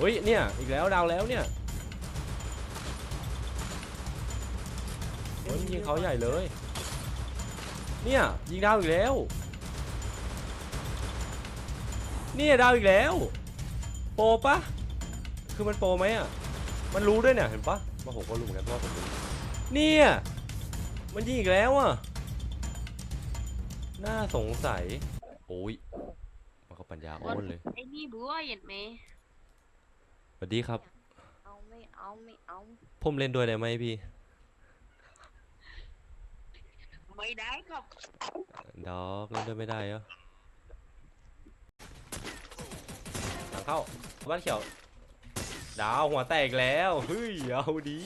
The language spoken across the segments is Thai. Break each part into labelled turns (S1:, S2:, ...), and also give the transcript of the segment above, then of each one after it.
S1: เฮ้ยเนี่ยอีกแล้วดาวแล้วเนี่ยเฮ้ยยิงเขาใหญ่เลย เนี่ยยิงดาวอีกแล้ว เนี่ยดาวอีกแล้ว โปรปะคือมันโปรไหมอะมันรู้ด้วยเนี่ยเห็นปะมาผมก็รู้เหมือนกันเพราะว่าผมรู้เนี่ยมันยิงอีกแล้วอะน่าสงสัยโอ้ยมันก็ปัญญาอ่อนเลย
S2: ไอ้นี่บัวเห็นไหม
S1: วัสดีครับ
S2: เอาไม่เอาไม่เอา
S1: ผมเล่นด้วยได้ไหมพี่
S2: ไม่ได้ครับ
S1: ดอกเล่นด้วยไม่ได้เหรอหลังเข้าบ้านเขียว ดาวหัวแตกอีกแล้วเฮ้ยเอาดี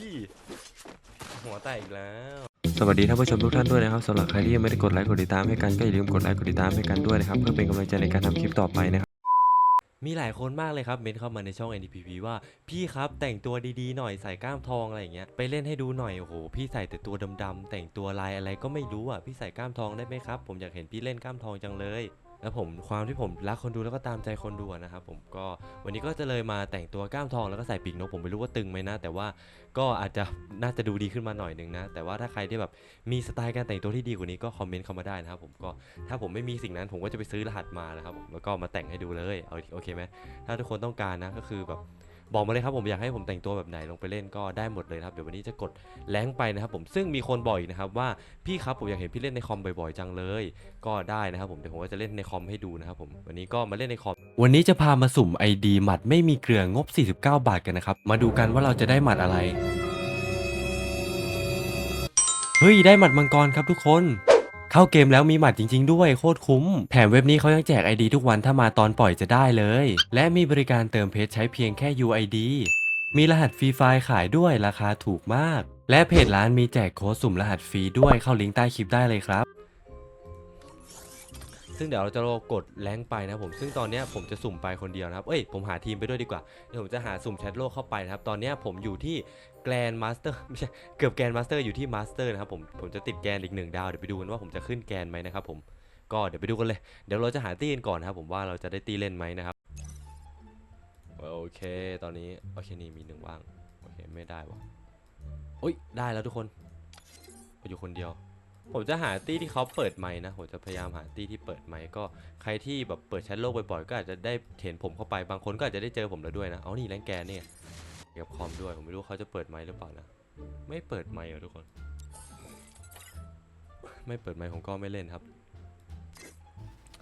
S1: หัวแตกอีกแล้ว
S3: สวัสดีท่านผู้ชมทุกท่านด้วยนะครับสำหรับใครที่ยังไม่ได้กดไลค์กดติดตามให้กันก็อย่าลืมกดไลค์กดติดตามให้กันด้วยนะครับเพื่อเป็นกำลังใจในการทำคลิปต่อไปนะครับ
S1: มีหลายคนมากเลยครับเม้นเข้ามาในช่อง NDPP ว่าพี่ครับแต่งตัวดีๆหน่อยใส่กล้ามทองอะไรอย่างเงี้ยไปเล่นให้ดูหน่อยโอ้โหพี่ใส่แต่ตัวดำๆแต่งตัวลายอะไรก็ไม่รู้อะพี่ใส่กล้ามทองได้ไหมครับ ผมอยากเห็นพี่เล่นกล้ามทองจังเลย แล้วผมความที่ผมรักคนดูแล้วก็ตามใจคนดูนะครับผมก็วันนี้ก็จะเลยมาแต่งตัวกล้ามทองแล้วก็ใส่ปีกนกผมไม่รู้ว่าตึงไหมนะ แต่ว่าก็อาจจะน่าจะดูดีขึ้นมาหน่อยนึงนะ แต่ว่าถ้าใครที่แบบมีสไตล์การแต่งตัวที่ดีกว่านี้ก็คอมเมนต์เข้ามาได้นะครับผมก็ถ้าผมไม่มีสิ่งนั้นผมก็จะไปซื้อรหัสมานะครับผมแล้วก็มาแต่งให้ดูเลยเอาโอเคไหมถ้าทุกคนต้องการนะก็คือแบบ บอกมาเลยครับผมอยากให้ผมแต่งตัวแบบไหนลงไปเล่นก็ได้หมดเลยครับเดี๋ยววันนี้จะกดแรงไปนะครับผมซึ่งมีคนบอกอีกนะครับว่าพี่ครับผมอยากเห็นพี่เล่นในคอมบ่อยๆจังเลย ก็ได้นะครับผมเดี๋ยวผมก็จะเล่นในคอมให้ดูนะครับผมวันนี้ก็มาเล่นในคอมวันนี้จะพามาสุ่ม ID หมัดไม่มีเกลืองบ 49 บาทกันนะครับมาดูกันว่าเราจะได้หมัดอะไรเฮ้ยได้หมัดมังกรครับทุกคน เข้าเกมแล้วมีหมัดจริง ๆ ด้วยโคตรคุ้ม แถมเว็บนี้เขายังแจก ID ทุกวันถ้ามาตอนปล่อยจะได้เลย และมีบริการเติมเพชรใช้เพียงแค่ UID มีรหัสฟรีไฟล์ขายด้วยราคาถูกมาก และเพจร้านมีแจกโค้ดสุ่มรหัสฟรีด้วยเข้าลิงก์ใต้คลิปได้เลยครับ ซึ่งเดี๋ยวเราจะกดแรงไปนะครับผม ซึ่งตอนนี้ผมจะสุ่มไปคนเดียวนะครับ เอ้ยผมหาทีมไปด้วยดีกว่า เดี๋ยวผมจะหาสุ่มแชทโลกเข้าไปนะครับ ตอนนี้ผมอยู่ที่ แกรนมาสเตอร์ไม่ใช่เกือบแกรนมาสเตอร์อยู่ที่มาสเตอร์นะครับผมผมจะติดแกรนอีกหนึ่งดาวเดี๋ยวไปดูกันว่าผมจะขึ้นแกรนไหมนะครับผมก็เดี๋ยวไปดูกันเลย เดี๋ยวเราจะหาตีกันก่อนนะครับผมว่าเราจะได้ตีเล่นไหมนะครับโอเค ตอนนี้โอเคนี่มีหนึ่งว่างโอเคไม่ได้วะโอ้ยได้แล้วทุกคนอยู่คนเดียว ผมจะหาตี้ที่เขาเปิดไมค์นะผมจะพยายามหาตี้ที่เปิดไมค์ก็ใครที่แบบเปิดแชทโลกบ่อยๆก็อาจจะได้เห็นผมเข้าไปบางคนก็อาจจะได้เจอผมแล้วด้วยนะเอานี่แรงแกนเนี่ย กี่ยวกับคอมด้วย ผมไม่รู้เขาจะเปิดไมค์หรือเปล่านะ ไม่เปิดไมค์เหรอทุกคน ไม่เปิดไมค์ผมก็ไม่เล่นครับ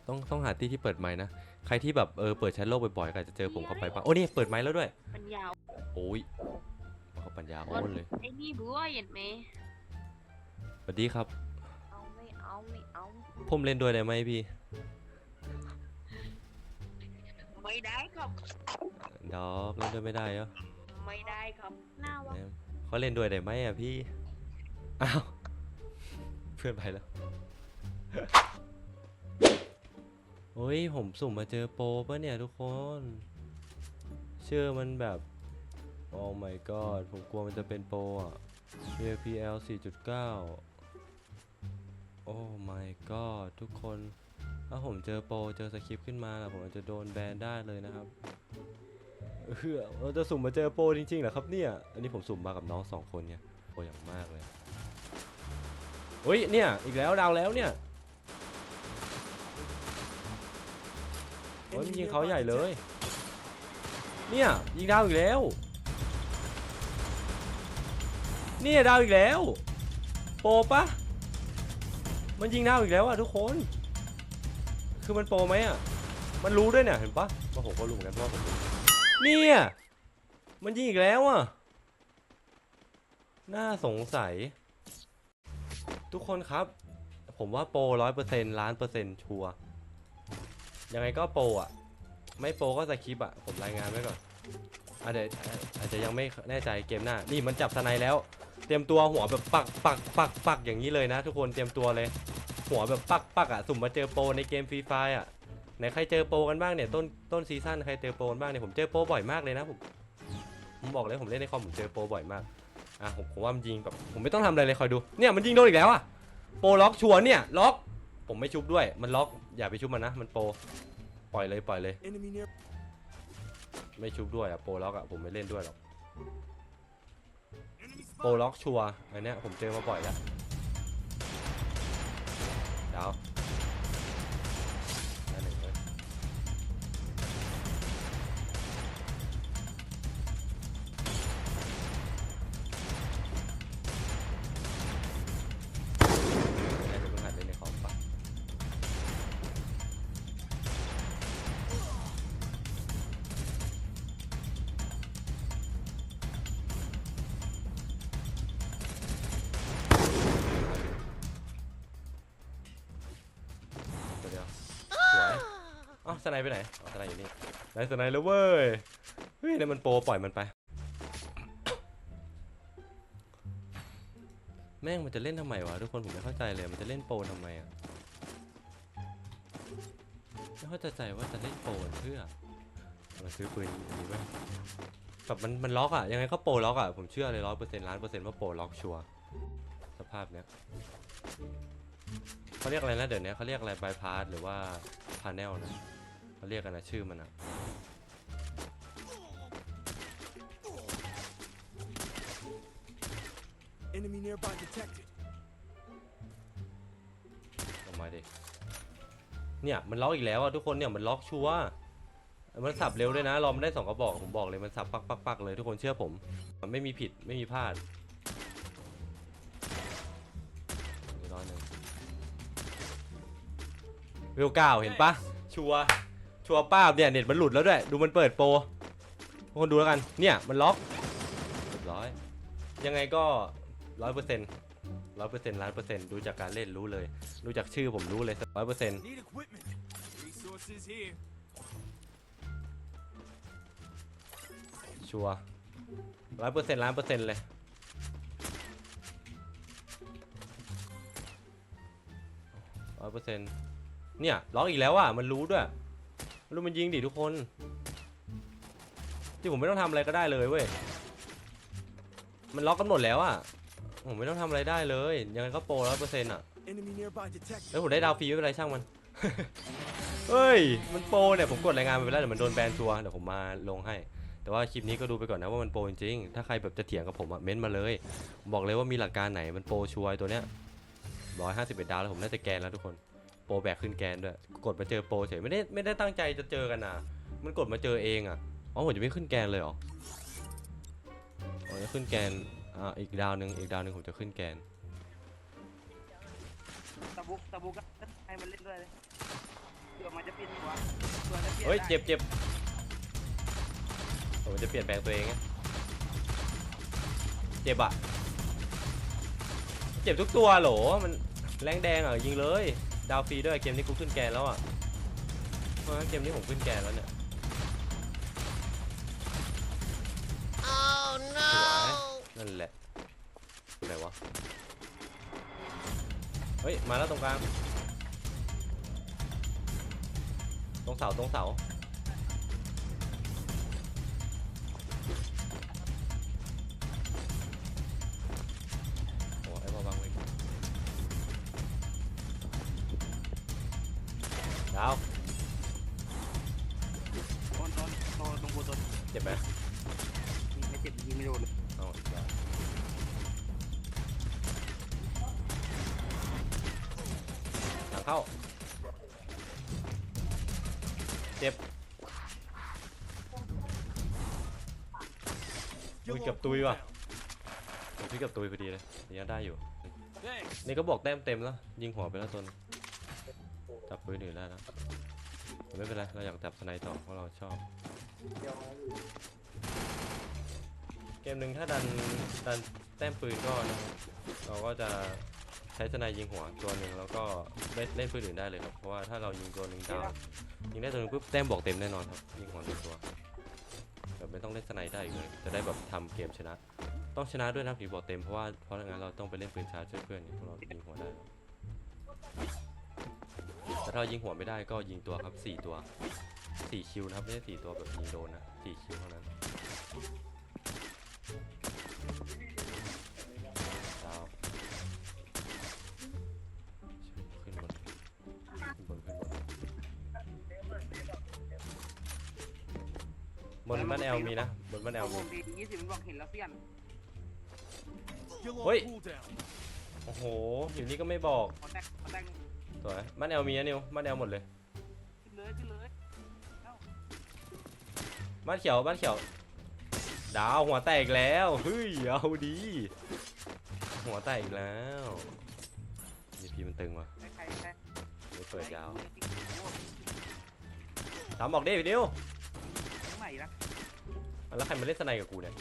S1: ต้องต้องหาตี้ที่เปิดไมค์นะ ใครที่แบบเออเปิดแชทโลกบ่อยๆก็อาจจะเจอผมเข้าไปบ้างโอ้นี่เปิดไมค์แล้วด้วย
S2: มันยาว
S1: โอ้ยเขาปัญญาอ่อนเลย
S2: ไอ้นี่บัวเห็นไหม
S1: สวัสดีครับ
S2: เอาไม่เอาไม่เอา
S1: ผมเล่นด้วยได้ไหมพี่
S2: ไม่ได้ครับ
S1: ดอกเล่นด้วยไม่ได้เหรอ
S2: ไม่ได้ครับหน้าวะ
S1: แหมเขาเล่นด้วยได้ไหมอะพี่ อ้าว เพื่อนไปแล้วโอ้ยผมสุ่มมาเจอโปรปะเนี่ยทุกคน เชื่อมันแบบโอ้ my god ผมกลัวมันจะเป็นโปรอะ PL 4.9 โอ้ my god ทุกคน ถ้าผมเจอโปรเจอสคริปต์ขึ้นมาล่ะผมอาจจะโดนแบนได้เลยนะครับ เออเราจะสุ่มมาเจอโปรจริงๆเหรอครับเนี่ย อันนี้ผมสุ่มมากับน้องสองคนเนี่ยโปรอย่างมากเลยเฮ้ยเนี่ยอีกแล้วดาวแล้วเนี่ยโอ้ยมันยิงเขาใหญ่เลย เนี่ยยิงดาวอีกแล้ว เนี่ยดาวอีกแล้ว โปรปะมันยิงดาวอีกแล้วอะทุกคน คือมันโปรไหมอะมันรู้ด้วยเนี่ยเห็นปะว่าผมก็รู้เหมือนกันเพราะว่าผมรู้ เนี่ย มันยิงอีกแล้วอะ น่าสงสัย ทุกคนครับ ผมว่าโปรร้อยเปอร์เซ็นต์ล้านเปอร์เซ็นต์ชัวยังไงก็โปรอะ ไม่โปรก็สคริปอะ ผมรายงานไว้ก่อนอาจจะอาจจะยังไม่แน่ใจเกมหน้า นี่มันจับสไนแล้ว เตรียมตัวหัวแบบปักปักปักปักอย่างนี้เลยนะ ทุกคนเตรียมตัวเลย หัวแบบปักปักอะสุ่มมาเจอโปรในเกมฟรีไฟอะ ไหนใครเจอโปรกันบ้างเนี่ยต้นต้นซีซั่นใครเจอโปรกันบ้างเนี่ยผมเจอโปรบ่อยมากเลยนะผมผมบอกเลยผมเล่นในคอมผมเจอโปรบ่อยมากอะผมผมว่ามันยิงแบบผมไม่ต้องทำอะไรเลยคอยดูเนี่ยมันยิงโดนอีกแล้วอะโปรล็อกชัวร์เนี่ยล็อกผมไม่ชุบด้วยมันล็อกอย่าไปชุบมันนะ มันโปรปล่อยเลยปล่อยเลยไม่ชุบด้วยอะโปรล็อกอะผมไม่เล่นด้วยหรอกโปรล็อกชัวร์อันเนี้ยผมเจอมาบ่อยแล้วดาว สไนไปไหนอ๋อสไนอยู่นี่ได้สไนแล้วเว้ย เฮ้ยนี่มันโปรปล่อยมันไป แม่งมันจะเล่นทำไมวะทุกคนผมไม่เข้าใจเลย มันจะเล่นโปรทำไมอะ ไม่เข้าใจว่าจะเล่นโปรเพื่อมาซื้อปืนอย่างนี้ไว้ยแบบมันมันล็อกอะยังไงก็โปรล็อกอะผมเชื่อเลยร้อยเปอร์เซ็นต์ล้านเปอร์เซ็นต์ว่าโปรล็อกชัวร์สภาพเนี้ยเขาเรียกอะไรนะเดี๋ยวนี้เขาเรียกอะไรบายพาสหรือว่าพาเนลนะ เขาเรียกกันนะชื่อมันอะ
S4: Enemy nearby detected.
S1: ออกมาดิเนี่ยมันล็อกอีกแล้วอะทุกคนเนี่ยมันล็อกชัวร์มันสับเร็วด้วยนะรอมันได้สองกระบอกผมบอกเลยมันสับปักปักปักเลยทุกคนเชื่อผม มันไม่มีผิดไม่มีพลาดอีกร้อยหนึ่งเวลเก้าเห็นปะชัวร์ ชัวร์ป้าบเนี่ยเน็ตมันหลุดแล้วด้วย ดูมันเปิดโปรทุกคนดูแล้วกัน เนี่ยมันล็อกร้อยยังไงก็ร้อยเปอร์เซ็นต์ร้อยเปอร์เซ็นต์ล้านเปอร์เซ็นต์ดูจากการเล่นรู้เลย ดูจากชื่อผมรู้เลยร้อยเปอร์เซ็นต์ชัวร้อยเปอร์เซ็นต์ล้านเปอร์เซ็นต์เลยร้อยเปอร์เซ็นต์เนี่ยล็อกอีกแล้วอะมันรู้ด้วย รู้มันยิงดิทุกคนที่ผมไม่ต้องทำอะไรก็ได้เลยเว้ย มันล็อกกันหมดแล้วอะผมไม่ต้องทำอะไรได้เลย ยังไงก็โปรร้อยเปอร์เซ็นต์อะ
S4: Enemy nearby detected.
S1: แล้วผมได้ดาวฟรีไม่เป็นไรช่างมัน เฮ้ย มันโปรเนี่ยผมกดรายงานไปแล้วเดี๋ยวมันโดนแบนชัวร์เดี๋ยวผมมาลงให้ แต่ว่าคลิปนี้ก็ดูไปก่อนนะว่ามันโปรจริงๆถ้าใครแบบจะเถียงกับผมอะเม้นต์มาเลยผมบอกเลยว่ามีหลักการไหนมันโปรชัวร์ตัวเนี้ยร้อยห้าสิบเอ็ดดาวแล้วผมน่าจะแกนแล้วทุกคน โปรแบกขึ้นแกนด้วยกดมาเจอโปรเฉยไม่ได้ไม่ได้ตั้งใจจะเจอกันนะมันกดมาเจอเองอะอ๋อผมจะไม่ขึ้นแกนเลยเหรออ๋อจะขึ้นแกนอ่าอีกดาวหนึ่งอีกดาวหนึ่งผมจะขึ้นแกน
S5: ตะบุกตะบุกก็ให้มันเล่นด้วยเลยเผื่อมันจะเปลี่ยนหัวเผื่อจะเปลี่ยน
S1: เฮ้ย
S5: ได้
S1: เจ็บเจ็บผมจะเปลี่ยนแปลงตัวเองไงเจ็บอะเจ็บทุกตัวโหลมันแรงแดงอะยิงเลย ดาวฟรีด้วยเกมนี้กูขึ้นแกนแล้วอะเพราะงั้นเกมนี้ผมขึ้นแกนแล้วเนี่ยสวยนั่นแหละไหนวะ เฮ้ย มาแล้วตรงกลาง ตรงเสาตรงเสา ดาว
S5: โดนโดนโดนตรงบูโดน
S1: เจ็บไหม
S5: ยิงไม่เจ็บยิงไม่โดนเลย
S1: เอาอีกแล้วหลังเข้า เจ็บ
S4: You're
S1: Ui,
S4: low,
S1: gặp tôi
S4: cool
S1: ว่ะ
S4: down.
S1: ผมพี่กับตุยพอดีเลยยังได้อยู่
S4: Thanks.
S1: นี่ก็บอกแต้มเต็มแล้ว ยิงหัวไปแล้วตัวนึง จับปืนอื่นได้แล้วไม่เป็นไร เราอยากจับสไนต่อเพราะเราชอบ เกมหนึ่งถ้าดันดันแต้มปืนก็นะเราก็จะใช้สไนยิงหัวตัวหนึ่งแล้วก็เล่นเล่นปืนอื่นได้เลยครับ เพราะว่าถ้าเรายิงตัวหนึ่งดาวยิงได้ตัวหนึงปุ๊บแต้มบอกเต็มแน่นอนครับ ยิงหัวหนึ่งตัวแบบไม่ต้องเล่นสไนได้อีกเลย จะได้แบบทำเกมชนะ ต้องชนะด้วยนะถึงบอกเต็มเพราะว่าเพราะงั้นเราต้องไปเล่นปืนช้าช่วยเพื่อนเนี่ยพวกเรายิงหัวได้ แล้วแต่ถ้าเรายิงหัวไม่ได้ก็ยิงตัวครับสี่ตัวสี่คิวนะครับไม่ใช่สี่ตัวแบบยิงโดนนะสี่คิวเท่านั้นดาวขึ้นบนขึ้นบนขึ้นบนบนบ้านแอลมีนะบนบ้านแอล
S5: ว
S1: มี
S5: งดียี่สิบมันบอกเห็นแล้วเสี้ยน
S4: You'll all
S1: Wait.
S4: cool down.
S1: โอ้โหอยู่นี่ก็ไม่บอก
S5: ขอแตกขอแตก
S1: สวยบ้านแอลมีนะนิวบ้านแอลหมดเลย
S5: ขึ้นเลยขึ้นเลย
S1: บ้านเขียวบ้านเขียวดาวหัวแตกอีกแล้วเฮ้ยเอาดีหัวแตกอีกแล้วมีพีมันตึงว่ะ
S5: ใครใครใคร
S1: ไม่เปิดยาว
S5: โอ้โห
S1: ตามบอกดิพี่นิว
S5: ใหม่ละ
S1: แล้วใครมาเล่นสไนกับกูเนี่ย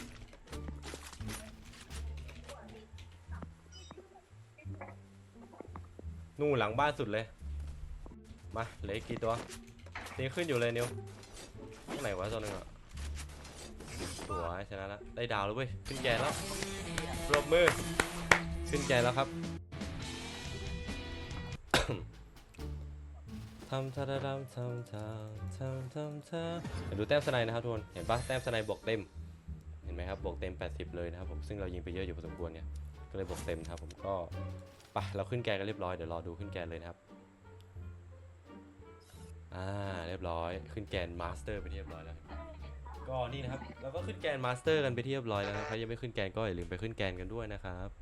S1: นู่นหลังบ้านสุดเลย มาเหลือกี่ตัวตีขึ้นอยู่เลยนิวข้างไหนวะตัวนึงอะสวยชนะแล้วได้ดาวแล้วเว้ยขึ้นแกแล้วปรบมือขึ้นแกแล้วครับทำทำทำทำทำทำทำทำเดี๋ยวดูแต้มสไนนะครับทุกคนเห็นปะแต้มสไนบวกเต็มเห็นไหมครับบวกเต็ม 80 เลยนะครับผมซึ่งเรายิงไปเยอะอยู่พอสมควรเนี่ยก็เลยบวกเต็มครับผมก็ ปะเราขึ้นแกนกันเรียบร้อยเดี๋ยวรอดูขึ้นแกนเลยนะครับอ่าเรียบร้อยขึ้นแกนมาสเตอร์ไปเรียบร้อยแล้วก็นี่นะครับเราก็ขึ้นแกนมาสเตอร์กันไปเรียบร้อยแล้วนะครับใครยังไม่ขึ้นแกนก็อย่าลืมไปขึ้นแกนกันด้วยนะครับ